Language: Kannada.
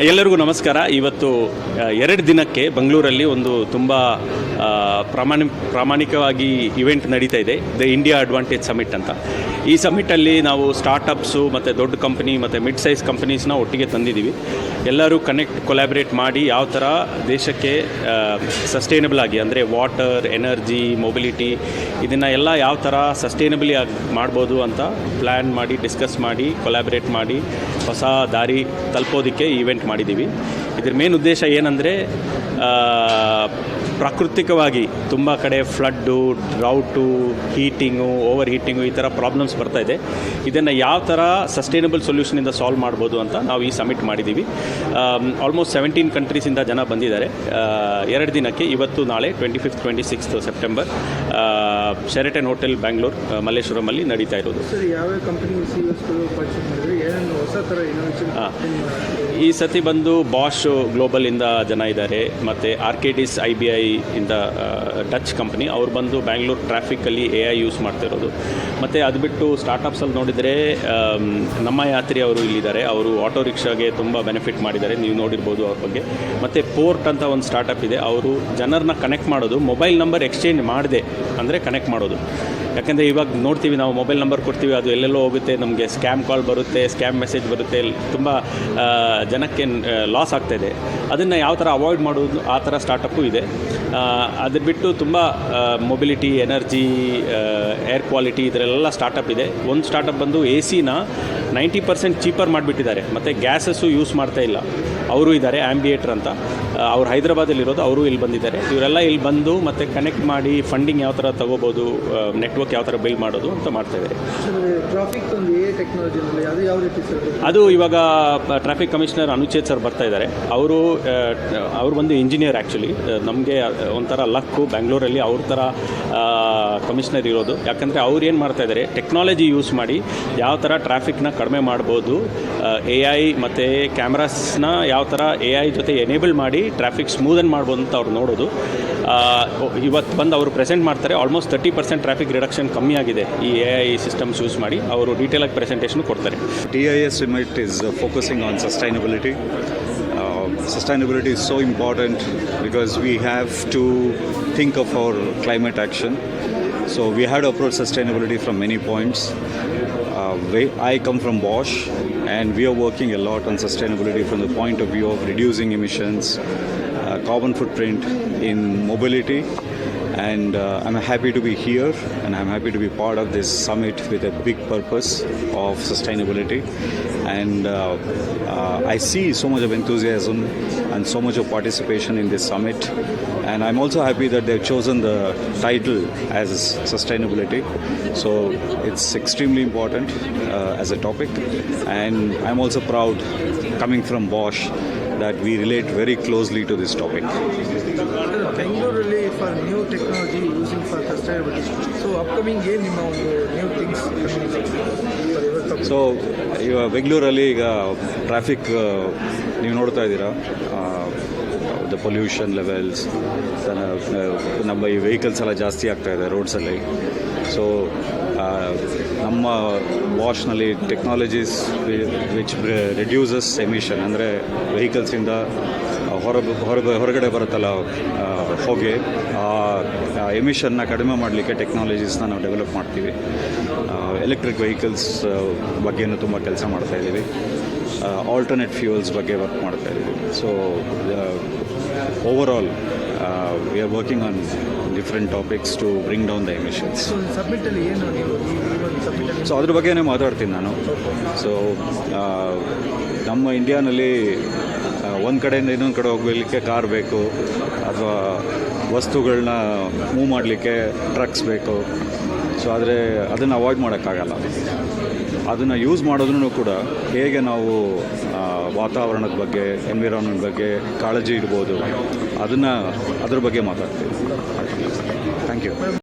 ಎಲ್ಲರಿಗೂ ನಮಸ್ಕಾರ. ಇವತ್ತು ಎರಡು ದಿನಕ್ಕೆ ಬೆಂಗಳೂರಲ್ಲಿ ಒಂದು ತುಂಬ ಪ್ರಾಮಾಣಿ, ಪ್ರಾಮಾಣಿಕವಾಗಿ ಇವೆಂಟ್ ನಡೀತಾ ಇದೆ ದ ಇಂಡಿಯಾ ಅಡ್ವಾಂಟೇಜ್ ಸಮಿಟ್ ಅಂತ. ಈ ಸಮಿಟಲ್ಲಿ ನಾವು ಸ್ಟಾರ್ಟಪ್ಸು ಮತ್ತು ದೊಡ್ಡ ಕಂಪ್ನಿ ಮತ್ತು ಮಿಡ್ ಸೈಜ್ ಕಂಪ್ನೀಸ್ನ ಒಟ್ಟಿಗೆ ತಂದಿದ್ದೀವಿ. ಎಲ್ಲರೂ ಕನೆಕ್ಟ್ ಕೊಲಾಬ್ರೇಟ್ ಮಾಡಿ ಯಾವ ಥರ ದೇಶಕ್ಕೆ ಸಸ್ಟೈನಬಲ್ ಆಗಿ, ಅಂದರೆ ವಾಟರ್ ಎನರ್ಜಿ ಮೊಬಿಲಿಟಿ ಇದನ್ನು ಎಲ್ಲ ಯಾವ ಥರ ಸಸ್ಟೈನಬಲಿ ಆಗಿ, ಮಾಡ್ಬೋದು ಅಂತ ಪ್ಲ್ಯಾನ್ ಮಾಡಿ ಡಿಸ್ಕಸ್ ಮಾಡಿ ಕೊಲಾಬ್ರೇಟ್ ಮಾಡಿ, ಹೊಸ ದಾರಿ ತಲುಪೋದಕ್ಕೆ ಈವೆಂಟ್ ಮಾಡಿದ್ದೀವಿ. ಇದ್ರ ಮೇನ್ ಉದ್ದೇಶ ಏನಂದರೆ ಪ್ರಾಕೃತಿಕವಾಗಿ ತುಂಬ ಕಡೆ flood drought heating over heating ಈ ಥರ ಪ್ರಾಬ್ಲಮ್ಸ್ ಬರ್ತಾ ಇದೆ. ಇದನ್ನು ಯಾವ ಥರ ಸಸ್ಟೈನಬಲ್ ಸೊಲ್ಯೂಷನಿಂದ ಸಾಲ್ವ್ ಮಾಡ್ಬೋದು ಅಂತ ನಾವು ಈ ಸಮಿಟ್ ಮಾಡಿದ್ದೀವಿ ಆಲ್ಮೋಸ್ಟ್ ಸೆವೆಂಟೀನ್ ಕಂಟ್ರೀಸಿಂದ ಜನ ಬಂದಿದ್ದಾರೆ. ಆ, ಎರಡು ದಿನಕ್ಕೆ ಇವತ್ತು ನಾಳೆ twenty fifth twenty sixth September Sheraton hotel Bangalore ಮಲ್ಲೇಶ್ವರಮಲ್ಲಿ ನಡೀತಾ ಇರೋದು. ಈ ಸತಿ ಬಂದು ಬಾಷ್ ಗ್ಲೋಬಲಿಂದ ಜನ ಇದ್ದಾರೆ. ಮತ್ತು ಆರ್ಕೆಡಿಸ್ ಐ ಬಿ ಐ ಇಂದ ಟಚ್ ಕಂಪ್ನಿ ಅವ್ರು ಬಂದು ಬ್ಯಾಂಗ್ಳೂರ್ ಟ್ರಾಫಿಕ್ಕಲ್ಲಿ ಎ ಐ ಯೂಸ್ ಮಾಡ್ತಿರೋದು. ಮತ್ತು ಅದು ಬಿಟ್ಟು ಸ್ಟಾರ್ಟಪ್ಸಲ್ಲಿ ನೋಡಿದರೆ ನಮ್ಮ ಯಾತ್ರಿ ಅವರು ಇಲ್ಲಿದ್ದಾರೆ. ಅವರು ಆಟೋ ರಿಕ್ಷಾಗೆ ತುಂಬ ಬೆನಿಫಿಟ್ ಮಾಡಿದ್ದಾರೆ. ನೀವು ನೋಡಿರ್ಬೋದು ಅವ್ರ ಬಗ್ಗೆ. ಮತ್ತು ಪೋರ್ಟ್ ಅಂತ ಒಂದು ಸ್ಟಾರ್ಟಪ್ ಇದೆ. ಅವರು ಜನರನ್ನ ಕನೆಕ್ಟ್ ಮಾಡೋದು. ಮೊಬೈಲ್ ನಂಬರ್ ಎಕ್ಸ್ಚೇಂಜ್ ಮಾಡಿದೆ ಅಂದರೆ ಕನೆಕ್ಟ್ ಮಾಡೋದು. ಯಾಕೆಂದರೆ ಇವಾಗ ನೋಡ್ತೀವಿ ನಾವು ಮೊಬೈಲ್ ನಂಬರ್ ಕೊಡ್ತೀವಿ, ಅದು ಎಲ್ಲೆಲ್ಲೋ ಹೋಗುತ್ತೆ, ನಮಗೆ ಸ್ಕ್ಯಾಮ್ ಕಾಲ್ ಬರುತ್ತೆ, ಸ್ಕ್ಯಾಮ್ ಮೆಸೇಜ್ ಬರುತ್ತೆ ತುಂಬ ಜನಕ್ಕೆ ಲಾಸ್ ಆಗ್ತಾಯಿದೆ ಅದನ್ನು ಯಾವ ಥರ ಅವಾಯ್ಡ್ ಮಾಡೋದು ಆ ಥರ ಸ್ಟಾರ್ಟಪ್ಪು ಇದೆ. ಅದು ಬಿಟ್ಟು ತುಂಬ ಮೊಬಿಲಿಟಿ ಎನರ್ಜಿ ಏರ್ ಕ್ವಾಲಿಟಿ ಇದರೆಲ್ಲ ಸ್ಟಾರ್ಟಪ್ ಇದೆ. ಒಂದು ಸ್ಟಾರ್ಟಪ್ ಬಂದು ಎ ಸಿನ ನೈಂಟಿ ಪರ್ಸೆಂಟ್ ಚೀಪರ್ ಮಾಡಿಬಿಟ್ಟಿದ್ದಾರೆ. ಮತ್ತು ಗ್ಯಾಸಸ್ಸು ಯೂಸ್ ಮಾಡ್ತಾ ಇಲ್ಲ. ಅವರು ಇದ್ದಾರೆ ಆ್ಯಂಬಿಯೇಟ್ರ್ ಅಂತ. ಅವ್ರು ಹೈದರಾಬಾದಲ್ಲಿರೋದು, ಅವರು ಇಲ್ಲಿ ಬಂದಿದ್ದಾರೆ. ಇವರೆಲ್ಲ ಇಲ್ಲಿ ಬಂದು ಮತ್ತು ಕನೆಕ್ಟ್ ಮಾಡಿ ಫಂಡಿಂಗ್ ಯಾವ ಥರ ತಗೋಬೋದು ನೆಟ್ವರ್ಕ್ ಯಾವ ಥರ ಬಿಲ್ಡ್ ಮಾಡೋದು ಅಂತ ಮಾಡ್ತಾ ಇದ್ದಾರೆ. ಟ್ರಾಫಿಕ್ ಒಂದು ಎ ಟೆಕ್ನಾಲಜಿ ಅಂದ್ರೆ ಅದು ಯಾವ ರೀತಿ ಸರ್ ಅದು? ಅದು ಇವಾಗ ಟ್ರಾಫಿಕ್ ಕಮಿಷನರ್ ಅನುಚೇತ್ ಸರ್ ಬರ್ತಾ ಇದ್ದಾರೆ. ಅವರು ಅವರು ಬಂದು ಇಂಜಿನಿಯರ್ ಆ್ಯಕ್ಚುಲಿ ನಮಗೆ ಒಂಥರ ಲಕ್ಕು ಬ್ಯಾಂಗ್ಳೂರಲ್ಲಿ ಅವ್ರ ಥರ ಕಮಿಷನರ್ ಇರೋದು. ಯಾಕಂದರೆ ಅವ್ರು ಏನು ಮಾಡ್ತಾ ಇದ್ದಾರೆ ಟೆಕ್ನಾಲಜಿ ಯೂಸ್ ಮಾಡಿ ಯಾವ ಥರ ಟ್ರಾಫಿಕ್ನ ಕಡಿಮೆ ಮಾಡ್ಬೋದು ಎ ಐ ಮತ್ತು ಕ್ಯಾಮ್ರಾಸ್ನ ಯಾವ ಥರ ಎ ಐ ಜೊತೆ ಎನೇಬಲ್ ಮಾಡಿ ಟ್ರಾಫಿಕ್ ಸ್ಮೂದನ್ ಮಾಡ್ಬೋದು ಅಂತ ಅವ್ರು ನೋಡೋದು. ಇವತ್ತು ಬಂದು ಅವರು ಪ್ರೆಸೆಂಟ್ ಮಾಡ್ತಾರೆ. Almost thirty percent traffic reduction ಕಮ್ಮಿ ಆಗಿದೆ ಈ ಎ ಐ ಸಿಸ್ಟಮ್ಸ್ ಯೂಸ್ ಮಾಡಿ. ಅವರು ಡೀಟೇಲ್ ಆಗಿ ಪ್ರೆಸೆಂಟೇಷನ್ ಕೊಡ್ತಾರೆ. T I S it is focusing on sustainability sustainability is so important because we have to think of our climate action so we had approach sustainability from many points I come from wash and we are working a lot on sustainability from the point of view of reducing emissions, uh, carbon footprint in mobility, and uh, I'm happy to be here and I'm happy to be part of this summit with a big purpose of sustainability. And uh, uh, I see so much of enthusiasm and so much of participation in this summit. And I'm also happy that they've chosen the title as sustainability. So it's extremely important uh, as a topic. And I'm also proud, coming from Bosch, that we relate very closely to this topic. ಬೆಂಗಳೂರಲ್ಲಿ for new technology using for sustainability so upcoming ಏನು ನಿಮ್ಮ ಒಂದು ನ್ಯೂ ಥಿಂಗ್ಸ್ ಸೊ ಇವಾಗ ಬೆಂಗಳೂರಲ್ಲಿ ಈಗ ಟ್ರಾಫಿಕ್ ನೀವು ನೋಡ್ತಾ ಇದ್ದೀರಾ? ದ ಪೊಲ್ಯೂಷನ್ ಲೆವೆಲ್ಸ್ ನಮ್ಮ ಈ ವೆಹಿಕಲ್ಸ್ ಎಲ್ಲ ಜಾಸ್ತಿ ಆಗ್ತಾ ಇದೆ ರೋಡ್ಸಲ್ಲಿ ಸೊ ನಮ್ಮ ವಾಶ್ನಲ್ಲಿ ಟೆಕ್ನಾಲಜೀಸ್ ವಿಚ್ ರೆಡ್ಯೂಸಸ್ ಎಮಿಷನ್ ಅಂದರೆ ವೆಹಿಕಲ್ಸಿಂದ ಹೊರ ಹೊರ ಹೊರಗಡೆ ಬರುತ್ತಲ್ಲ ಹೋಗಿ ಹೊಗೆ, ಆ ಎಮಿಷನ್ನ ಕಡಿಮೆ ಮಾಡಲಿಕ್ಕೆ ಟೆಕ್ನಾಲಜೀಸ್ನ ನಾವು ಡೆವಲಪ್ ಮಾಡ್ತೀವಿ. ಎಲೆಕ್ಟ್ರಿಕ್ ವೆಹಿಕಲ್ಸ್ ಬಗ್ಗೆನೂ ತುಂಬ ಕೆಲಸ ಮಾಡ್ತಾ ಇದ್ದೀವಿ. ಆಲ್ಟರ್ನೇಟ್ ಫ್ಯೂಯಲ್ಸ್ ಬಗ್ಗೆ ವರ್ಕ್ ಮಾಡ್ತಾ ಇದ್ದೀವಿ. So overall we are working on different topics to bring down the emissions so ಸಬ್ಮಿಟಲ್ಲಿ ಏನು ನೀವು ಅದ್ರ ಬಗ್ಗೆನೇ ಮಾತಾಡ್ತೀನಿ ನಾನು. ಸೊ ನಮ್ಮ ಇಂಡಿಯಾನಲ್ಲಿ ಒಂದು ಕಡೆಯಿಂದ ಇನ್ನೊಂದು ಕಡೆ ಹೋಗಲಿಕ್ಕೆ ಕಾರ್ ಬೇಕು ಅಥವಾ ವಸ್ತುಗಳನ್ನ ಮೂವ್ ಮಾಡಲಿಕ್ಕೆ ಟ್ರಕ್ಸ್ ಬೇಕು. ಸೊ ಆದರೆ ಅದನ್ನು ಅವಾಯ್ಡ್ ಮಾಡೋಕ್ಕಾಗಲ್ಲ. ಅದನ್ನು ಯೂಸ್ ಮಾಡೋದ್ರೂ ಕೂಡ ಹೇಗೆ ನಾವು ವಾತಾವರಣದ ಬಗ್ಗೆ ಎನ್ವಿರಾನ್ಮೆಂಟ್ ಬಗ್ಗೆ ಕಾಳಜಿ ಇಡ್ಬೋದು ಅದನ್ನು ಅದ್ರ ಬಗ್ಗೆ ಮಾತಾಡ್ತೀವಿ ಥ್ಯಾಂಕ್ ಯು